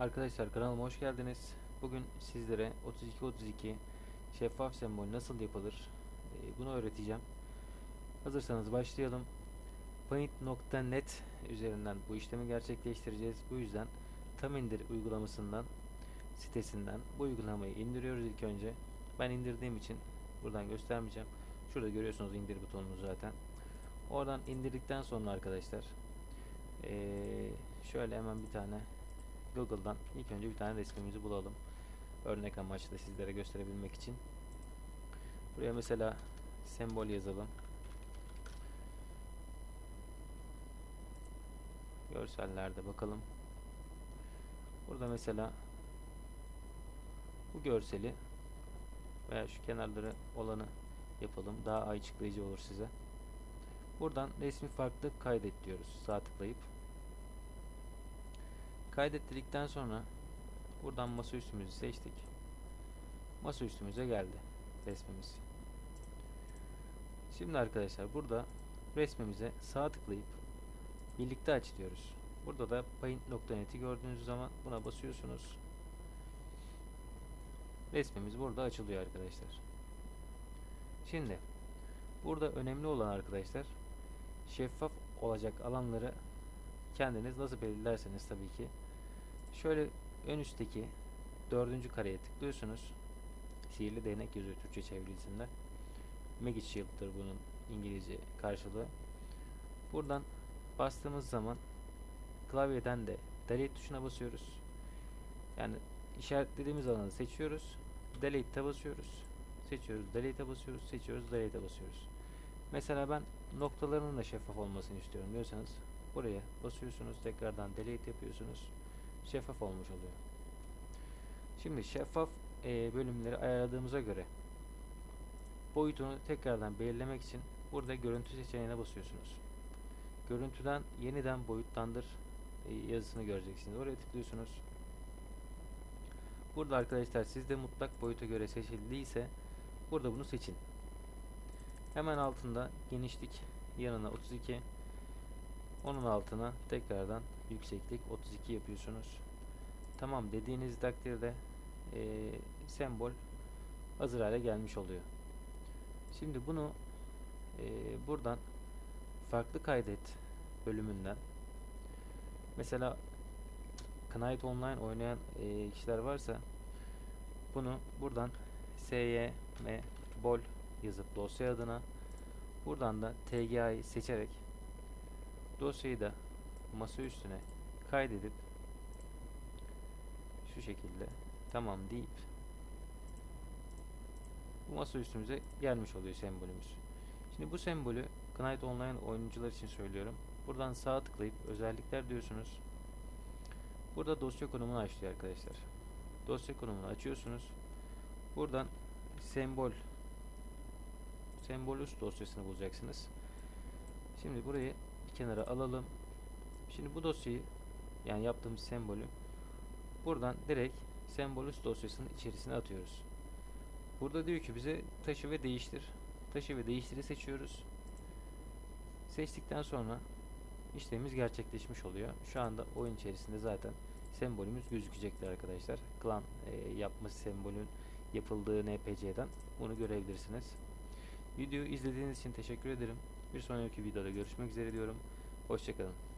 Arkadaşlar kanalıma hoş geldiniz. Bugün sizlere 3232 şeffaf sembol nasıl yapılır e, bunu öğreteceğim. Hazırsanız başlayalım. Paint.net üzerinden bu işlemi gerçekleştireceğiz. Bu yüzden tam indir uygulamasından sitesinden bu uygulamayı indiriyoruz ilk önce. Ben indirdiğim için buradan göstermeyeceğim. Şurada görüyorsunuz indir butonunu zaten. Oradan indirdikten sonra arkadaşlar eee, şöyle hemen bir tane Google'dan ilk önce bir tane resmimizi bulalım. Örnek amaçlı sizlere gösterebilmek için. Buraya mesela sembol yazalım. Görsellerde bakalım. Burada mesela bu görseli veya şu kenarları olanı yapalım. Daha açıklayıcı olur size. Buradan resmi farklı kaydet diyoruz. Sağ tıklayıp. Kaydettirdikten sonra buradan masa üstümüzü seçtik. Masa üstümüze geldi resmimiz. Şimdi arkadaşlar burada resmimize sağ tıklayıp birlikte aç diyoruz. Burada da paint.net'i gördüğünüz zaman buna basıyorsunuz. Resmimiz burada açılıyor arkadaşlar. Şimdi burada önemli olan arkadaşlar şeffaf olacak alanları kendiniz nasıl belirlerseniz tabii ki şöyle ön üstteki dördüncü kareye tıklıyorsunuz. Sihirli değnek yazıyor Türkçe çevirisinde. Magic Shield'dır bunun İngilizce karşılığı. Buradan bastığımız zaman klavyeden de delete tuşuna basıyoruz. Yani işaretlediğimiz alanı seçiyoruz. Delete'e basıyoruz. Seçiyoruz. Delete'e basıyoruz. Seçiyoruz. Delete'e basıyoruz. Mesela ben noktalarının da şeffaf olmasını istiyorum diyorsanız buraya basıyorsunuz. Tekrardan delete yapıyorsunuz. Şeffaf olmuş oluyor. Şimdi şeffaf e, bölümleri ayarladığımıza göre boyutunu tekrardan belirlemek için burada görüntü seçeneğine basıyorsunuz. Görüntüden yeniden boyutlandır e, yazısını göreceksiniz. Oraya tıklıyorsunuz. Burada arkadaşlar sizde mutlak boyuta göre seçildiyse burada bunu seçin. Hemen altında genişlik yanına 32 onun altına tekrardan yükseklik 32 yapıyorsunuz. Tamam dediğiniz takdirde e, sembol hazır hale gelmiş oluyor. Şimdi bunu e, buradan farklı kaydet bölümünden mesela Knight Online oynayan e, kişiler varsa bunu buradan SYM bol yazıp dosya adına buradan da TGA'yı seçerek dosyayı da masa üstüne kaydedip şu şekilde tamam deyip bu masa üstümüze gelmiş oluyor sembolümüz. Şimdi bu sembolü Knight Online oyuncular için söylüyorum. Buradan sağ tıklayıp özellikler diyorsunuz. Burada dosya konumunu açlıyor arkadaşlar. Dosya konumunu açıyorsunuz. Buradan sembol sembol üst dosyasını bulacaksınız. Şimdi burayı kenara alalım. Şimdi bu dosyayı yani yaptığımız sembolü buradan direkt sembol üst dosyasının içerisine atıyoruz. Burada diyor ki bize taşı ve değiştir. Taşı ve değiştiri seçiyoruz. Seçtikten sonra işlemimiz gerçekleşmiş oluyor. Şu anda oyun içerisinde zaten sembolümüz gözükecektir arkadaşlar. Klan e, yapma sembolün yapıldığı NPC'den bunu görebilirsiniz. Videoyu izlediğiniz için teşekkür ederim. Bir sonraki videoda görüşmek üzere diyorum. Hoşçakalın.